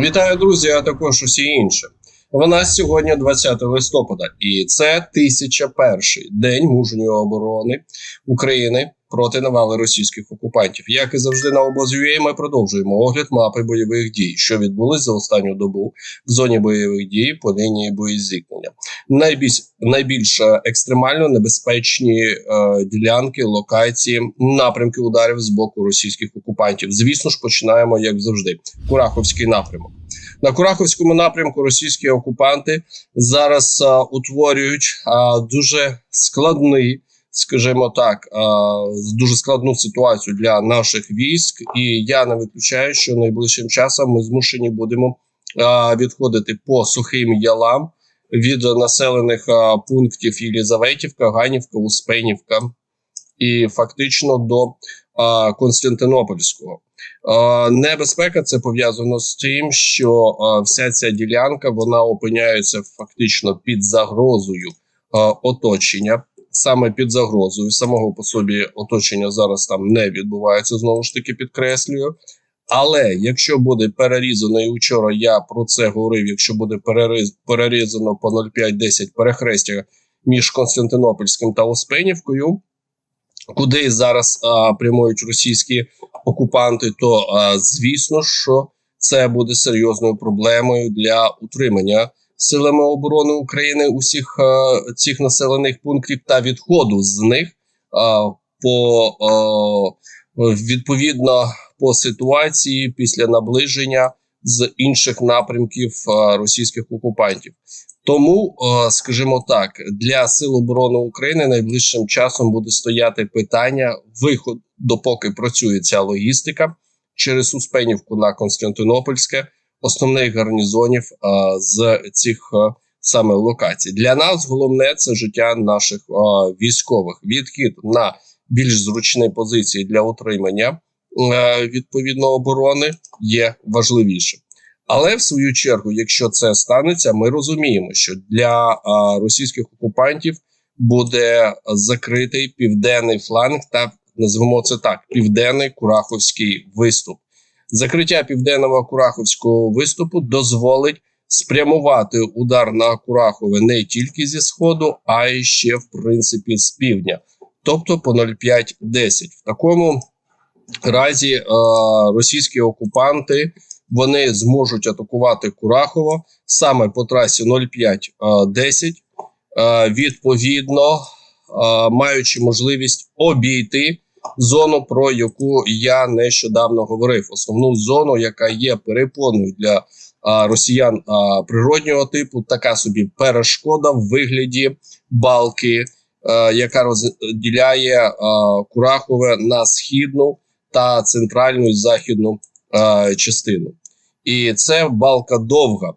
Вітаю, друзі, а також усі інші. Вона сьогодні 20 листопада, і це 1001 день мужньої оборони України проти навали російських окупантів. Як і завжди на обоз.ua ми продовжуємо огляд мапи бойових дій, що відбулись за останню добу в зоні бойових дій по лінії боєзіткнення. Найбільш найбільш е, екстремально небезпечні е, ділянки, локації, напрямки ударів з боку російських окупантів. Звісно ж, починаємо як завжди. Кураховський напрямок. На Кураховському напрямку російські окупанти зараз а, утворюють а, дуже складний, скажімо так, дуже складну ситуацію для наших військ, і я не виключаю, що найближчим часом ми змушені будемо відходити по сухим ялам від населених пунктів Єлізаветівка, Ганівка, Успенівка і фактично до Константинопольського. Е, Небезпека це пов'язано з тим, що е, вся ця ділянка вона опиняється фактично під загрозою е, оточення, саме під загрозою самого по собі оточення зараз там не відбувається. Знову ж таки, підкреслюю. Але якщо буде перерізано, і вчора я про це говорив. Якщо буде перерізано по 0,5-10 перехрестя між Константинопольським та Успенівкою, куди зараз а, прямують російські окупанти, то а, звісно, що це буде серйозною проблемою для утримання силами оборони України усіх а, цих населених пунктів та відходу з них а, по а, відповідно по ситуації після наближення з інших напрямків а, російських окупантів. Тому, е, скажімо так, для сил оборони України найближчим часом буде стояти питання виходу, допоки працює ця логістика через Успенівку на Константинопольське, основних гарнізонів е, з цих е, саме локацій. Для нас головне це життя наших військових. Відхід на більш зручні позиції для утримання відповідно оборони є важливішим. Але в свою чергу, якщо це станеться, ми розуміємо, що для російських окупантів буде закритий південний фланг, та назвемо це так: південний Кураховський виступ. Закриття південного Кураховського виступу дозволить спрямувати удар на Курахове не тільки зі сходу, а й ще в принципі з півдня, тобто по 0,5-10. В такому разі а, російські окупанти вони зможуть атакувати Курахово саме по трасі 0510, відповідно маючи можливість обійти зону, про яку я нещодавно говорив. Основну зону, яка є перепоною для росіян природнього типу, така собі перешкода в вигляді балки, яка розділяє Курахове на східну та центральну і західну частину і це балка довга, е,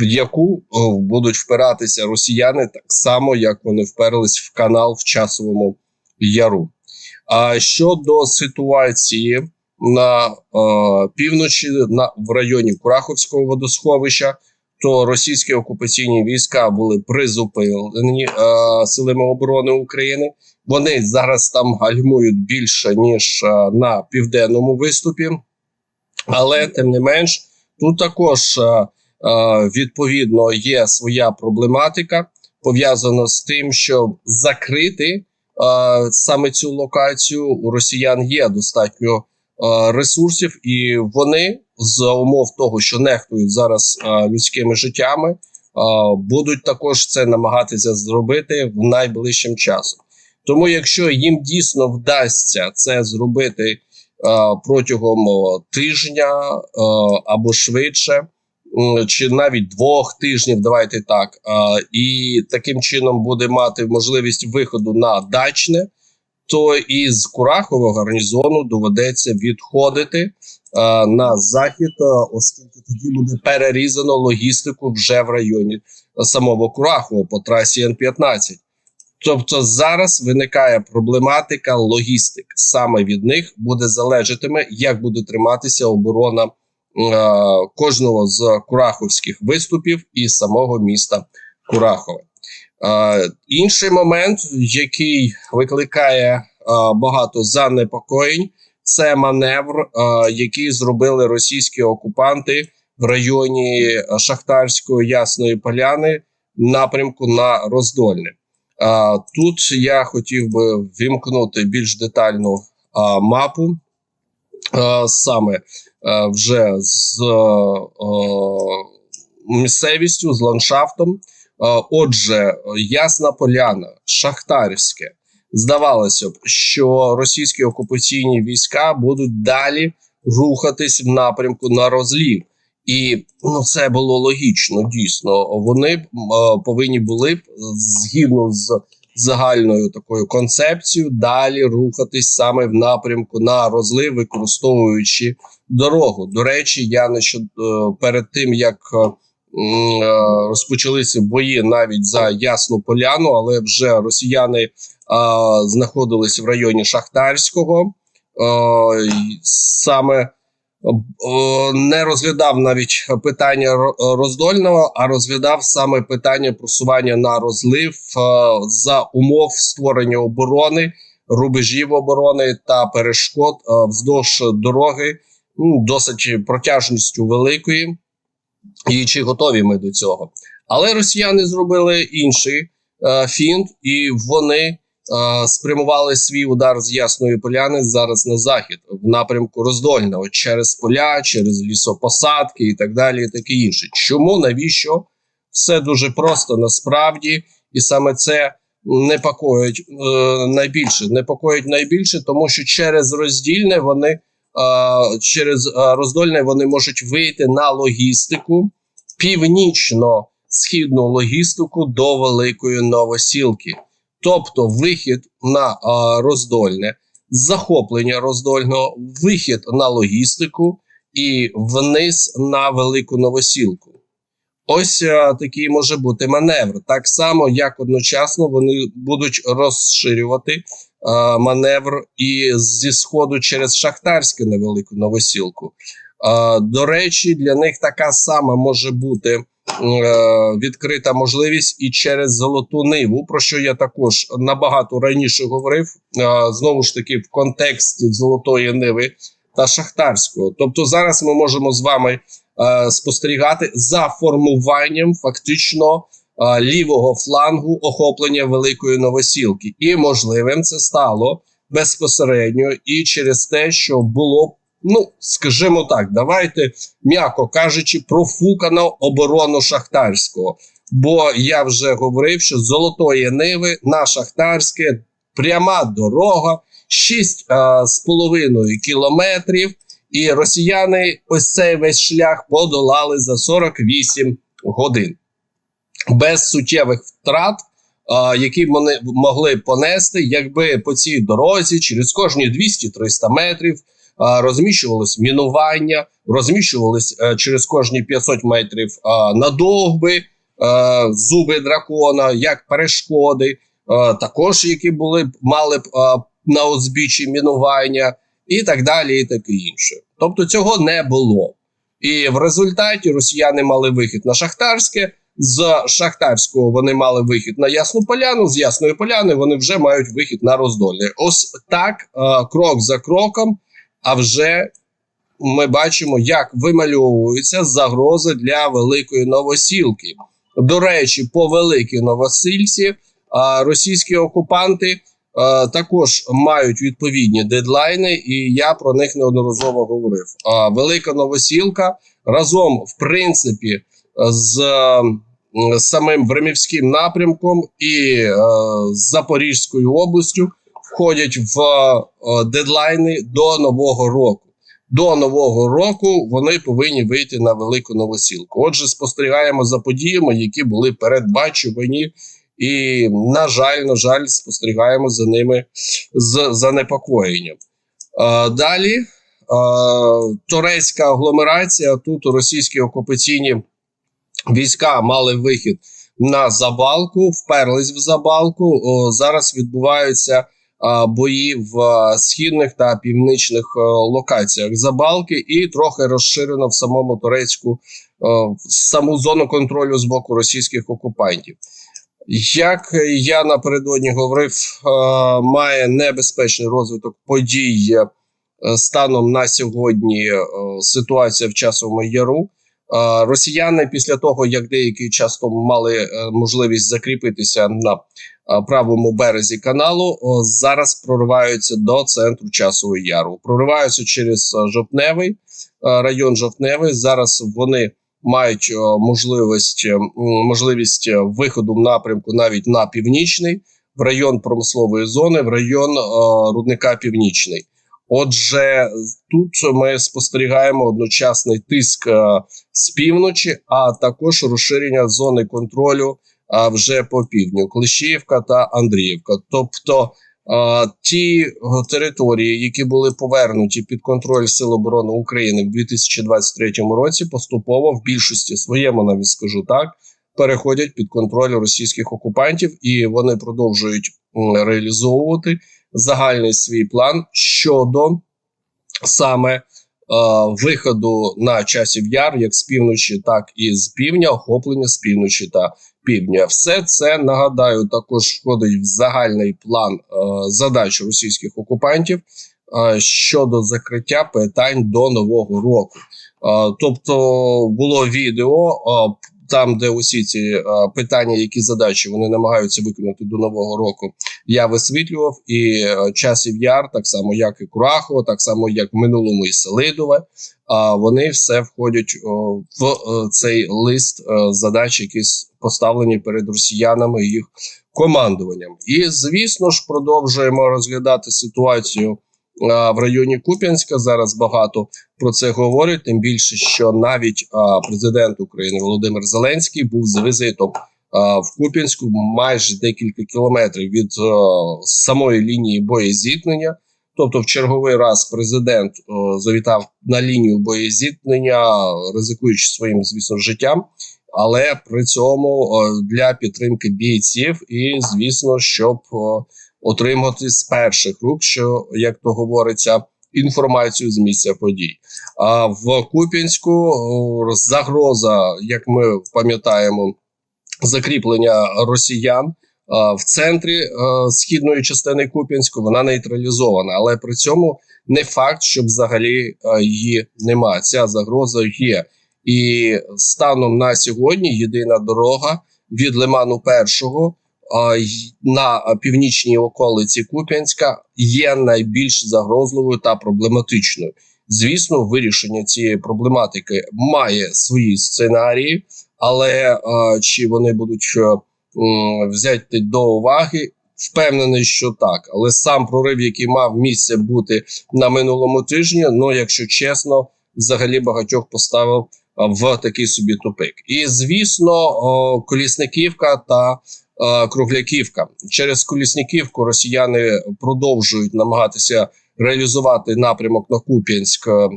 в яку е, будуть впиратися росіяни так само, як вони вперлись в канал в часовому яру. А щодо ситуації на е, півночі, на в районі Кураховського водосховища, то російські окупаційні війська були призупинені е, силами оборони України. Вони зараз там гальмують більше ніж е, на південному виступі. Але тим не менш, тут також е, е, відповідно є своя проблематика пов'язана з тим, щоб закрити саме цю локацію. У росіян є достатньо ресурсів, і вони за умов того, що нехтують зараз людськими життями, будуть також це намагатися зробити в найближчим часом. Тому, якщо їм дійсно вдасться це зробити протягом тижня або швидше, чи навіть двох тижнів, давайте так, і таким чином буде мати можливість виходу на дачне, то із Курахового гарнізону доведеться відходити на захід, оскільки тоді буде перерізано логістику вже в районі самого Курахова по трасі Н-15. Тобто зараз виникає проблематика логістик. Саме від них буде залежатиме, як буде триматися оборона кожного з кураховських виступів і самого міста Курахове. Е, інший момент, який викликає е, багато занепокоєнь, Це маневр, е, який зробили російські окупанти в районі е, Шахтарської Ясної Поляни напрямку на Роздольне. Е, Тут я хотів би вімкнути більш детальну е, мапу, е, саме вже з місцевістю, з ландшафтом. Отже, Ясна Поляна, Шахтарське. Здавалося б, що російські окупаційні війська будуть далі рухатись в напрямку на розлів. І ну, це було логічно, дійсно. Вони е, повинні були б згідно з загальною такою концепцією далі рухатись саме в напрямку на розлив, використовуючи дорогу. До речі, я не що, е, перед тим як е, е, розпочалися бої навіть за Ясну Поляну, але вже росіяни е, знаходились в районі Шахтарського. Й саме не розглядав навіть питання роздольного, а розглядав саме питання просування на розлив е, за умов створення оборони, рубежів оборони та перешкод е, вздовж дороги, ну, досить протяжністю великої. І чи готові ми до цього? Але росіяни зробили інший е, фінт, і вони спрямували свій удар з Ясної Поляни зараз на захід, в напрямку Роздольного, через поля, через лісопосадки і так далі, і таке інше. Чому навіщо? Все дуже просто насправді, і саме це непокоїть е, найбільше. Непокоїть найбільше, тому що через роздільне вони е, через е, роздольне вони можуть вийти на логістику північно-східну логістику до Великої Новосілки, тобто вихід на роздольне, захоплення роздольного, вихід на логістику і вниз на Велику Новосілку. Ось такий може бути маневр. Так само, як одночасно вони будуть розширювати е, маневр і зі сходу через Шахтарське на Велику Новосілку. Е, до речі, для них така сама може бути відкрита можливість і через Золоту Ниву, про що я також набагато раніше говорив. Е, знову ж таки, в контексті Золотої Ниви та Шахтарського. Тобто, зараз ми можемо з вами е, спостерігати за формуванням фактично е, лівого флангу охоплення Великої Новосілки. І можливим це стало безпосередньо і через те, що було. Ну, скажімо так, давайте, м'яко кажучи, профукано оборону Шахтарського. Бо я вже говорив, що з Золотої Ниви на Шахтарське пряма дорога, 6 з половиною кілометрів, і росіяни ось цей весь шлях подолали за 48 годин без суттєвих втрат, які вони могли понести, якби по цій дорозі через кожні 200-300 метрів розміщувалось мінування, розміщувались е, через кожні 500 метрів надовби, е, зуби дракона, як перешкоди, е, також які були мали б на узбіччі мінування, і так далі, і таке інше. Тобто цього не було. І в результаті росіяни мали вихід на Шахтарське. З Шахтарського вони мали вихід на Ясну Поляну. З Ясної Поляни вони вже мають вихід на роздольне. Ось так, крок за кроком. А вже ми бачимо, як вимальовуються загрози для великої новосілки. До речі, по великій новосильці російські окупанти також мають відповідні дедлайни, і я про них неодноразово говорив. Велика новосілка разом, в принципі, з самим Времівським напрямком і Запорізькою областю входять в е, дедлайни до нового року. До нового року вони повинні вийти на велику новосілку. Отже, спостерігаємо за подіями, які були передбачувані, і на жаль, на жаль, спостерігаємо за ними з занепокоєнням. Е, далі е, турецька агломерація. Тут російські окупаційні війська мали вихід на забалку, вперлись в забалку. Зараз відбуваються бої в східних та північних локаціях забалки, і трохи розширено в самому турецьку саму зону контролю з боку російських окупантів. Як я напередодні говорив, має небезпечний розвиток подій е, станом на сьогодні е, ситуація в часовому яру. Е, Росіяни після того, як деякий час тому мали е, можливість закріпитися на е, правому березі каналу, зараз прориваються до центру часового яру. Прориваються через е, жовтневий е, район жовтневий. Зараз вони мають е, можливість, е, можливість е, виходу в напрямку навіть на північний, в район промислової зони, в район е, рудника Північний. Отже, тут ми спостерігаємо одночасний тиск е, з півночі, а також розширення зони контролю а, вже по півдню Клещіївка та Андріївка. Тобто а, ті території, які були повернуті під контроль Сил оборони України в 2023 році, поступово в більшості своєму навіть скажу так, переходять під контроль російських окупантів, і вони продовжують реалізовувати загальний свій план щодо саме. Виходу на часів яр, як з півночі, так і з півдня, охоплення з півночі та півдня. Все це нагадаю також входить в загальний план е, задач російських окупантів е, щодо закриття питань до нового року. Е, тобто було відео там, де усі ці е, питання, які задачі вони намагаються виконати до нового року. Я висвітлював і е, часів яр, так само як і Курахово, так само як в минулому і Селидове. А вони все входять в е, цей лист задач, які поставлені перед росіянами їх командуванням. І звісно ж, продовжуємо розглядати ситуацію в районі Куп'янська. Зараз багато про це говорять. Тим більше, що навіть президент України Володимир Зеленський був з візитом в Куп'янську майже декілька кілометрів від самої лінії боєзіткнення. Тобто, в черговий раз президент завітав на лінію боєзіткнення, ризикуючи своїм, звісно, життям, але при цьому для підтримки бійців, і звісно, щоб отримати з перших рук, що як то говориться, інформацію з місця подій. А в Куп'янську загроза, як ми пам'ятаємо, закріплення росіян. В центрі е, східної частини Куп'янську вона нейтралізована, але при цьому не факт, що взагалі її нема. Ця загроза є. І станом на сьогодні єдина дорога від Лиману Першого на північній околиці Куп'янська є найбільш загрозливою та проблематичною. Звісно, вирішення цієї проблематики має свої сценарії, але чи вони будуть е, взяти до уваги. Впевнений, що так, але сам прорив, який мав місце бути на минулому тижні, ну якщо чесно, взагалі багатьох поставив в такий собі тупик. І звісно, Колісниківка та Кругляківка через Колісниківку росіяни продовжують намагатися реалізувати напрямок на Куп'янськ, е, е,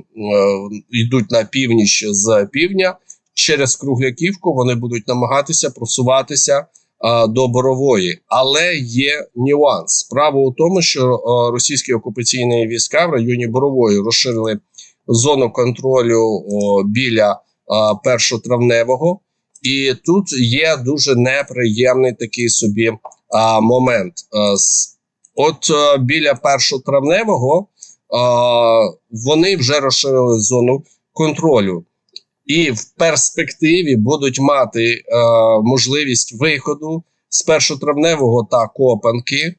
йдуть на північ з півдня. Через Кругляківку вони будуть намагатися просуватися а, до Борової, але є нюанс. Справа у тому, що російські окупаційні війська в районі Борової розширили зону контролю біля першотравневого, і тут є дуже неприємний такий собі а, момент. А, от а, біля першотравневого а, вони вже розширили зону контролю і в перспективі будуть мати е, можливість виходу з першотравневого та Копанки е,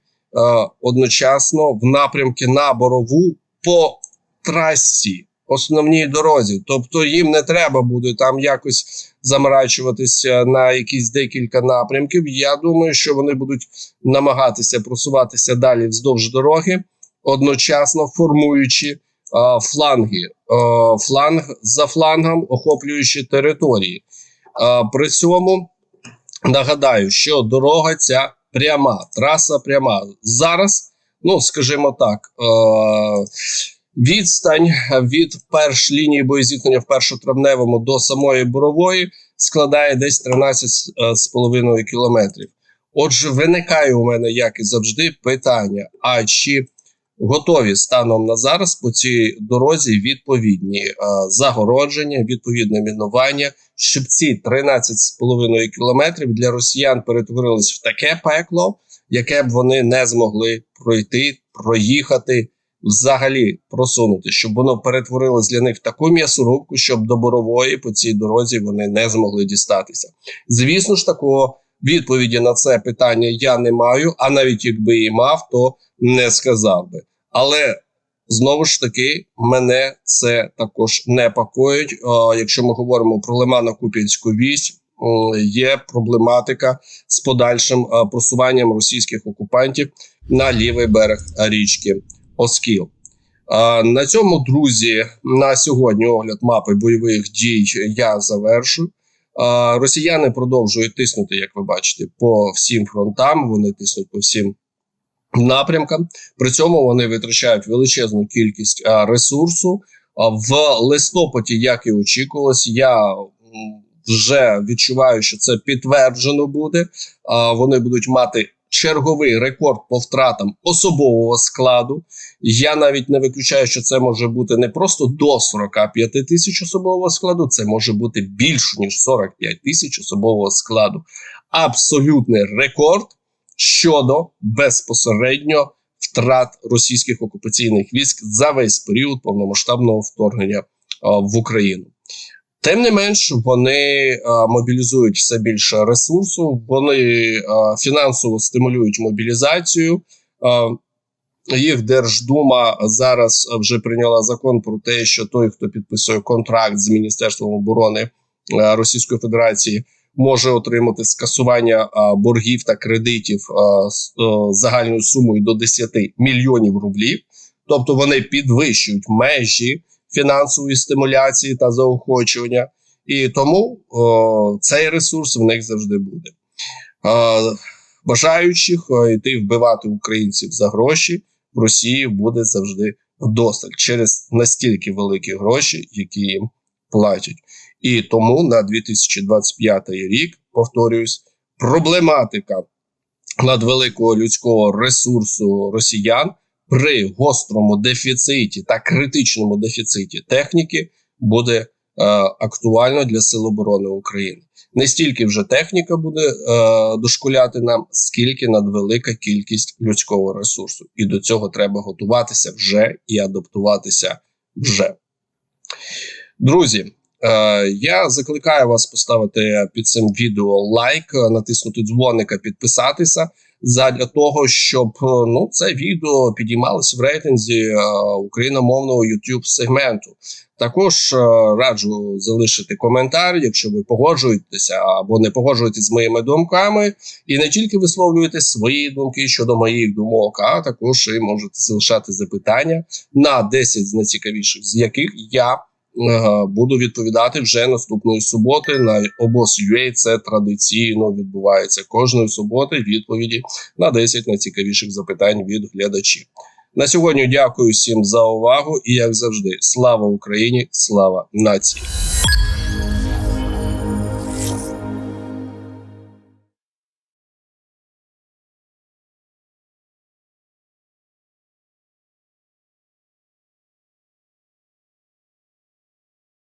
одночасно в напрямки на Борову по трасі, основній дорозі. Тобто їм не треба буде там якось заморачуватися на якісь декілька напрямків. Я думаю, що вони будуть намагатися просуватися далі вздовж дороги, одночасно формуючи а, фланги, а, фланг за флангом, охоплюючи території. А, при цьому нагадаю, що дорога ця пряма, траса пряма. Зараз, ну скажімо так, е, відстань від перш лінії боєзіткнення в першотравневому до самої борової складає десь 13,5 кілометрів. Отже, виникає у мене, як і завжди, питання: а чи готові станом на зараз по цій дорозі відповідні е, загородження, відповідне мінування, щоб ці 13,5 кілометрів для росіян перетворились в таке пекло, яке б вони не змогли пройти, проїхати взагалі просунути, щоб воно перетворилось для них в таку м'ясорубку, щоб до борової по цій дорозі вони не змогли дістатися. Звісно ж, такого відповіді на це питання я не маю. А навіть якби і мав, то не сказав би. Але знову ж таки мене це також непокоїть. Якщо ми говоримо про Лимано-Куп'янську вісь, є проблематика з подальшим просуванням російських окупантів на лівий берег річки Оскіл. На цьому, друзі, на сьогодні огляд мапи бойових дій я завершую. Росіяни продовжують тиснути, як ви бачите, по всім фронтам. Вони тиснуть по всім напрямкам. При цьому вони витрачають величезну кількість ресурсу. В листопаді, як і очікувалось, я вже відчуваю, що це підтверджено буде. Вони будуть мати черговий рекорд по втратам особового складу. Я навіть не виключаю, що це може бути не просто до 45 тисяч особового складу, це може бути більше ніж 45 тисяч особового складу. Абсолютний рекорд щодо безпосередньо втрат російських окупаційних військ за весь період повномасштабного вторгнення в Україну. Тим не менш, вони а, мобілізують все більше ресурсу, вони а, фінансово стимулюють мобілізацію. А, їх Держдума зараз вже прийняла закон про те, що той, хто підписує контракт з Міністерством оборони Російської Федерації, може отримати скасування боргів та кредитів з загальною сумою до 10 мільйонів рублів. Тобто вони підвищують межі фінансової стимуляції та заохочування, і тому о, цей ресурс в них завжди буде. Е, бажаючих йти вбивати українців за гроші в Росії буде завжди вдосталь через настільки великі гроші, які їм платять. І тому на 2025 рік, повторююсь, проблематика надвеликого людського ресурсу росіян при гострому дефіциті та критичному дефіциті техніки буде е, актуально для Сил оборони України. Не стільки вже техніка буде е, дошкуляти нам, скільки надвелика кількість людського ресурсу, і до цього треба готуватися вже і адаптуватися вже. Друзі, е, я закликаю вас поставити під цим відео лайк, натиснути дзвоника, підписатися задля того, щоб е, ну це відео підіймалося в рейтинзі е, україномовного youtube сегменту. Також е, раджу залишити коментар, якщо ви погоджуєтеся або не погоджуєтесь з моїми думками, і не тільки висловлюєте свої думки щодо моїх думок, а також і можете залишати запитання на 10 з найцікавіших, з яких я буду відповідати вже наступної суботи на обос.ua Це традиційно відбувається кожної суботи. Відповіді на 10 найцікавіших запитань від глядачів. На сьогодні дякую всім за увагу і як завжди, слава Україні, слава нації.